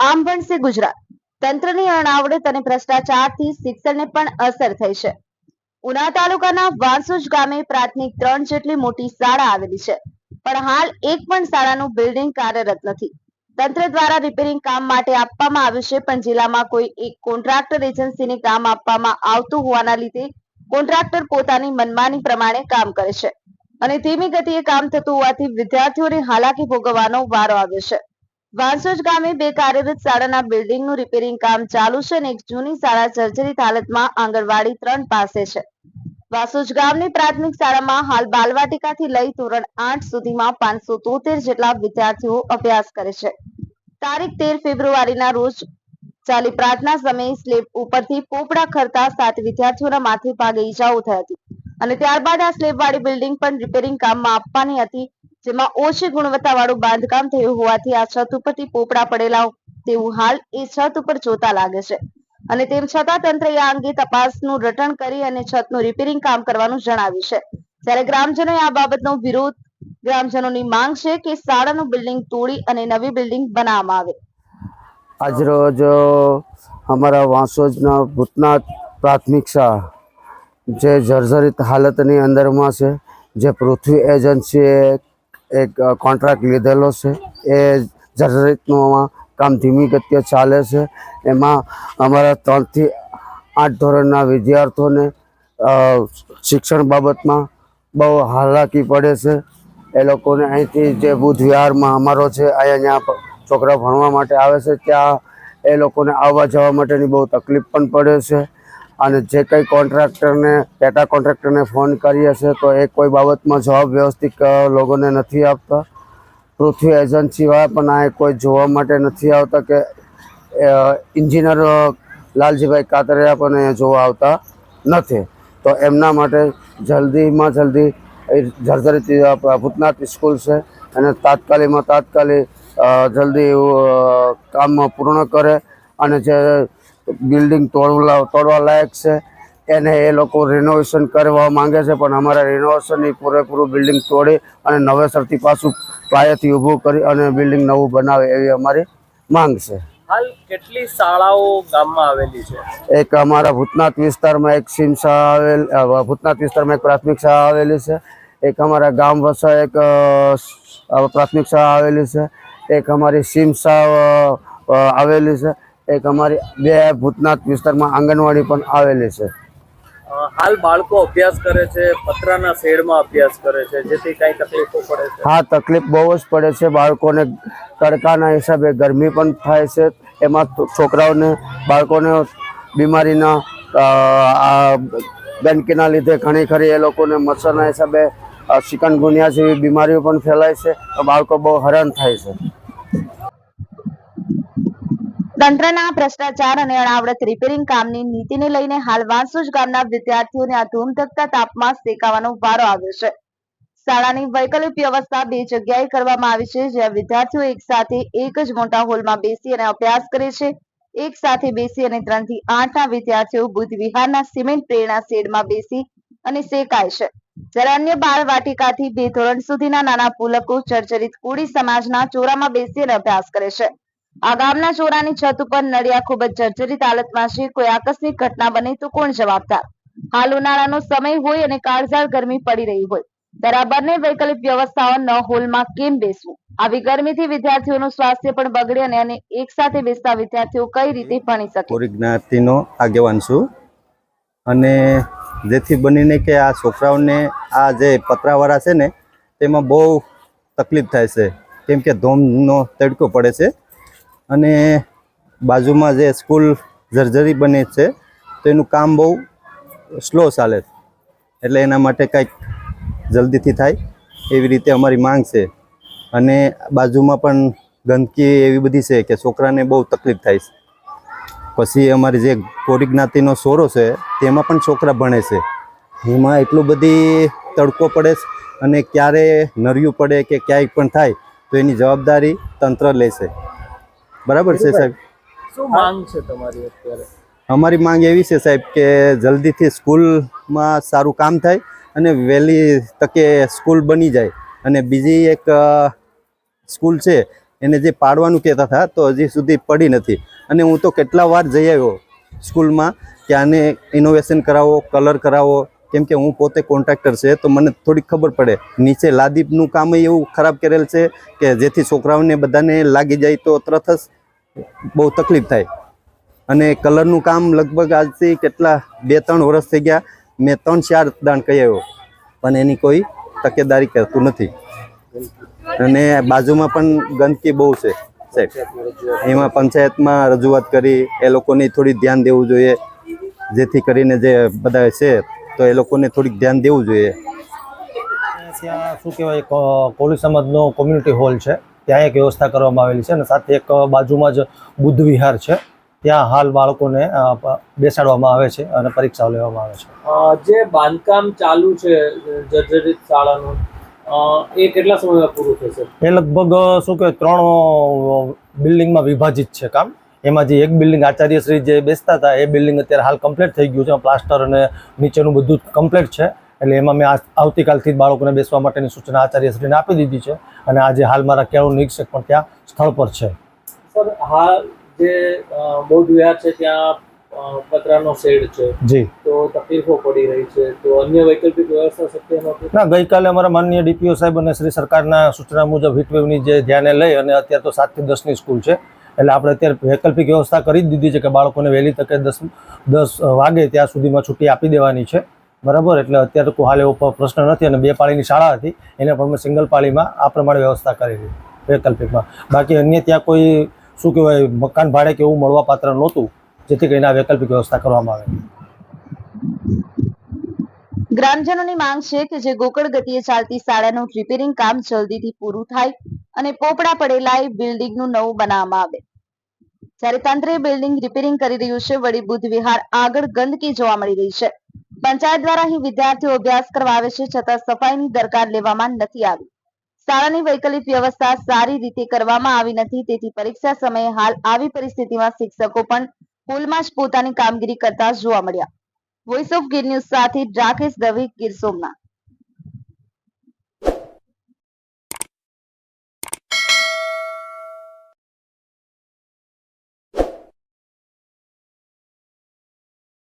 આમ ભણશે ગુજરાત. તંત્રની અણાવડત અને ભ્રષ્ટાચારથી શિક્ષણને પણ અસર થઈ છે. ઉના તાલુકાના વાંસુજ ગામે પ્રાથમિક ત્રણ જેટલી મોટી શાળા આવેલી છે. પણ હાલ એક પણ શાળાનું બિલ્ડિંગ કાર્યરત નથી. તંત્ર દ્વારા રિપેરિંગ કામ માટે આપવામાં આવ્યું છે, પણ જિલ્લામાં કોઈ એક કોન્ટ્રાક્ટર એજન્સીને કામ આપવામાં આવતું હોવાના લીધે કોન્ટ્રાક્ટર પોતાની મનમાની પ્રમાણે કામ કરે છે. અને ધીમી ગતિએ કામ થતું હોવાથી વિદ્યાર્થીઓને હાલાકી ભોગવવાનો વારો આવ્યો છે. વાંસોજ ગામે બે કાર્યરત શાળાના બિલ્ડિંગનું રિપેરિંગ કામ ચાલુ છે અને એક જૂની શાળા જર્જરિત હાલતમાં આંગણવાડી ત્રણ પાસે છે. વાસોજ ગામની પ્રાથમિક શાળામાં હાલ બાલવાટિકાથી લઈ ધોરણ આઠ સુધીમાં પાંચસો તોતેર જેટલા વિદ્યાર્થીઓ અભ્યાસ કરે છે. તારીખ તેર ફેબ્રુઆરીના રોજ ચાલી પ્રાર્થના સમયે સ્લેબ ઉપરથી પોપડા ખરતા સાત વિદ્યાર્થીઓના માથે ભાગે ઈજાઓ થઈ હતી. અને ત્યારબાદ આ સ્લેબ વાળી બિલ્ડિંગ પણ રિપેરિંગ કામમાં આપવાની હતી. જેમાં ઓછી ગુણવત્તા વાળું બાંધકામ થયું હોવાથી આ છત ઉપરથી પોપડા પડેલા તેવું હાલ એ છત ઉપર જોતા લાગે છે. અને તેમ છતાં તંત્રએ આ અંગે તપાસનું રટણ કરી અને છતનું રિપેરિંગ કામ કરવાનું જણાવ્યું છે. ત્યારે ગ્રામજનોએ આ બાબતનો વિરોધ, ગ્રામજનોની માંગ છે કે શાળાનું બિલ્ડિંગ તોડી અને નવી બિલ્ડિંગ બનાવવામાં આવે. આજરોજ અમારા વાંસોજના ભૂતનાથ પ્રાથમિક શાળા, જે જર્જરિત હાલતની અંદરમાં છે, જે પૃથ્વી એજન્સીએ એક કોન્ટ્રાક્ટ લીધેલો છે. એ જર્જરિતનું કામ ધીમી ગતિએ ચાલે છે. એમાં અમારા ત્રણથી આઠ ધોરણના વિદ્યાર્થીઓને શિક્ષણ બાબતમાં બહુ હાલાકી પડે છે. એ લોકોને અહીંથી જે બુધ વિહારમાં અમારો છે, અહીંયા છોકરા ભણવા માટે આવે છે, ત્યાં એ લોકોને આવવા જવા માટેની બહુ તકલીફ પણ પડે છે. અને જે કંઈ કોન્ટ્રાક્ટરને, પેટા કોન્ટ્રાક્ટરને ફોન કરીએ છીએ, તો એ કોઈ બાબતમાં જવાબ વ્યવસ્થિત લોકોને નથી આપતા. પૃથ્વી એજન્સીવાળા પણ આ કોઈ જોવા માટે નથી આવતા કે ઇન્જિનિયર લાલજીભાઈ કાતરિયા પણ જોવા આવતા નથી. તો એમના માટે જલ્દીમાં જલ્દી જર્જરિત ભૂતનાથ સ્કૂલ છે અને તાત્કાલિકમાં તાત્કાલિક જલ્દી કામ પૂર્ણ કરે અને જે બિલ્ડિંગ તોડવા તોડવા લાયક છે. એને એ લોકો રિનોવેશન કરવા માંગે છે પણ અમારા રિનોવેશનની પૂરેપૂરું બિલ્ડિંગ તોડી અને નવેસરથી પાછું પાયાથી ઊભું કરી અને બિલ્ડિંગ નવું બનાવે એવી અમારી માંગ છે. હાલ કેટલી શાળાઓ ગામમાં આવેલી છે? એક અમારા ભૂતનાથ વિસ્તારમાં એક સીમ શાળા આવેલ ભૂતનાથ વિસ્તારમાં એક પ્રાથમિક શાળા આવેલી છે. એક અમારા ગામ વસા એક પ્રાથમિક શાળા આવેલી છે. એક અમારી સીમ શાળા આવેલી છે. એક અમારી બે ભૂતનાથ વિસ્તારમાં આંગણવાડી પણ આવેલી છે. હાલ બાળકો અભ્યાસ કરે છે પતરાના શેડમાં અભ્યાસ કરે છે જેથી કઈ તકલીફો પડે છે? હા તકલીફ બહુ જ પડે છે. બાળકોને તડકાના હિસાબે ગરમી પણ થાય છે. એમાં છોકરાઓને બાળકોને બીમારીના ગંદકીના લીધે ઘણી ખરી એ લોકોને મચ્છરના હિસાબે અ, ચિકનગુનિયા જેવી બીમારીઓ પણ ફેલાય છે. તો બાળકો બહુ હેરાન થાય છે. તંત્રના ભ્રષ્ટાચાર અને અણાવડત રિપેરિંગ કામની નીતિને લઈને હાલ વાંસુજ ગામના વિદ્યાર્થીઓને આ ધૂમધકતા તાપમાં શેકાવાનો વારો આવ્યો છે. શાળાની વૈકલ્પિક વ્યવસ્થા બે જગ્યાએ કરવામાં આવી છે, જ્યાં વિદ્યાર્થીઓ એક સાથે એક જ મોટા હોલમાં બેસી અને અભ્યાસ કરે છે. એક સાથે બેસી અને ત્રણથી આઠ ના વિદ્યાર્થીઓ બુદ્ધ વિહારના સિમેન્ટ પ્રેરણા શેડમાં બેસી અને શેકાય છે. જ્યારે અન્ય બાળ વાટિકાથી બે ધોરણ સુધીના નાના પુલકો જર્જરિત કોળી સમાજના ચોરામાં બેસી અને અભ્યાસ કરે છે. આ ગામના ચોરાની છત ઉપર નળિયા ખૂબ જ જર્જરિત હાલતમાં છે. કોઈ આકસ્મિક ઘટના બને તો કોણ જવાબદાર? હાલ ઉનાળાનો સમય હોય અને કાળઝાળ ગરમી પડી રહી હોય. ત્યારે બંને વૈકલ્પિક વ્યવસ્થાઓ ન હોલમાં કેમ બેસવું? આવી ગરમીથી વિદ્યાર્થીઓનું સ્વાસ્થ્ય પણ બગડે અને એક સાથે બેસતા વિદ્યાર્થીઓ કઈ રીતે ભણી શકે? કોરી આગેવાન છું. અને જેથી બનીને કે આ છોકરાઓને આ જે પતરાવાળા છે ને, તેમાં બહુ તકલીફ થાય છે. કેમ કે ધોમનો તડકો પડે છે. અને બાજુમાં જે સ્કૂલ જર્જરી બને છે, તો એનું કામ બહુ સ્લો ચાલે છે. એટલે એના માટે કંઈક જલ્દીથી થાય એવી રીતે અમારી માંગ છે. અને બાજુમાં પણ ગંદકી એવી બધી છે કે છોકરાને બહુ તકલીફ થાય છે. પછી અમારી જે કોરી જ્ઞાતિનો સોરો છે, તેમાં પણ છોકરા ભણે છે. એમાં એટલું બધી તડકો પડે છે અને ક્યારે નર્યું પડે કે ક્યાંય પણ થાય, તો એની જવાબદારી તંત્ર લેશે બરાબર છે સાહેબ? શું માંગ છે તમારી અત્યારે? અમારી માંગ એવી છે સાહેબ કે જલ્દીથી સ્કૂલમાં સારું કામ થાય અને વહેલી તકે સ્કૂલ બની જાય. અને બીજી એક સ્કૂલ છે એને જે પાડવાનું કહેતા હતા તો હજી સુધી પડી નથી. અને હું તો કેટલા વાર જઈ આવ્યો સ્કૂલમાં કે આને ઇનોવેશન કરાવો કલર કરાવો કેમ કે હું પોતે કોન્ટ્રાક્ટર છે, તો મને થોડીક ખબર પડે. નીચે લાદીપનું કામ એવું ખરાબ કરેલ છે કે જેથી છોકરાઓને બધાને લાગી જાય તો તરત જ બહુ તકલીફ થાય. અને કલરનું કામ લગભગ આજથી કેટલા બે ત્રણ વર્ષ થઈ ગયા, મેં ત્રણ ચાર દાણ કહી પણ એની કોઈ તકેદારી કરતું નથી. અને બાજુમાં પણ ગંદકી બહુ છે, સાહેબ. એમાં પંચાયતમાં રજૂઆત કરી, એ લોકોને થોડી ધ્યાન દેવું જોઈએ, જેથી કરીને જે બધા છે તો એ લોકોને થોડીક ધ્યાન દેવું જોઈએ. ત્યાં શું કહેવાય કોલી સમાજનો કોમ્યુનિટી હોલ છે. ત્યાં એક વ્યવસ્થા કરવામાં આવેલી છે અને સાથે એક બાજુમાં જ બુદ્ધ વિહાર છે. ત્યાં હાલ બાળકોને બેસાડવામાં આવે છે અને પરીક્ષાઓ લેવામાં આવે છે. જે બાંધકામ ચાલુ છે જર્જરિત શાળાનું એ કેટલા સમયમાં પૂરું થશે? એ લગભગ શું કહેવાય ત્રણ બિલ્ડિંગમાં વિભાજિત છે કામ. એમાં જે એક બિલ્ડિંગ આચાર્યશ્રી જે બેસતા હતા એ બિલ્ડિંગ અત્યારે હાલ કમ્પ્લીટ થઈ ગયું છે. પ્લાસ્ટર અને નીચેનું બધું કમ્પ્લીટ છે. એટલે એમાં મેં આવતીકાલથી જ બાળકોને બેસવા માટેની સૂચના આચાર્યશ્રીને આપી દીધી છે. અને આજે હાલ મારા કેળું નિરીક્ષક પણ ત્યાં સ્થળ પર છે. સર હાલ જે બૌદ્ધ વિહાર છે ત્યાં પતરાનો શેડ છે. જી. તો તકલીફો પડી રહી છે. તો અન્ય વૈકલ્પિક વ્યવસ્થા શક્ય નથી? ના ગઈકાલે અમારા માનનીય ડીપીઓ સાહેબ અને શ્રી સરકારના સૂચના મુજબ હીટવેવની જે ધ્યાને લઈ અને અત્યારે તો સાતથી દસની સ્કૂલ છે. એટલે આપણે અત્યારે વૈકલ્પિક વ્યવસ્થા કરી જ દીધી છે કે બાળકોને વહેલી તકે દસ દસ વાગે ત્યાં સુધીમાં છુટ્ટી આપી દેવાની છે. બરાબર? એટલે અત્યારે તો હાલ એવો પ્રશ્ન નથી અને બે પાળીની શાળા હતી, એને પણ મેં સિંગલ પાળીમાં આ પ્રમાણે વ્યવસ્થા કરેલી વૈકલ્પિકમાં. બાકી અન્ય ત્યાં કોઈ, શું કહેવાય, મકાન ભાડે કે એવું મળવા પાત્ર નહોતું, જેથી કરીને આ વૈકલ્પિક વ્યવસ્થા કરવામાં આવે. ગ્રામજનોની માંગ છે કે જે ગોકળ ગતિએ ચાલતી શાળાનું રિપેરિંગ કામ જલ્દીથી પૂરું થાય અને પોપડા પડેલા એ બિલ્ડિંગનું નવું બનાવવામાં આવે. જ્યારે તંત્ર બિલ્ડિંગ રિપેરિંગ કરી રહ્યું છે, વળી બુદ્ધ વિહાર આગળ ગંદકી જોવા મળી રહી છે. પંચાયત દ્વારા અહીં વિદ્યાર્થીઓ અભ્યાસ કરવા આવે છે, છતાં સફાઈની દરકાર લેવામાં નથી આવી. શાળાની વૈકલ્પિક વ્યવસ્થા સારી રીતે કરવામાં આવી નથી, તેથી પરીક્ષા સમયે હાલ આવી પરિસ્થિતિમાં શિક્ષકો પણ સ્કૂલમાં જ પોતાની કામગીરી કરતા જોવા મળ્યા. વોઇસ ઓફ ગીર ન્યૂઝ સાથે રાકેશ દવે ગીર સોમનાથ.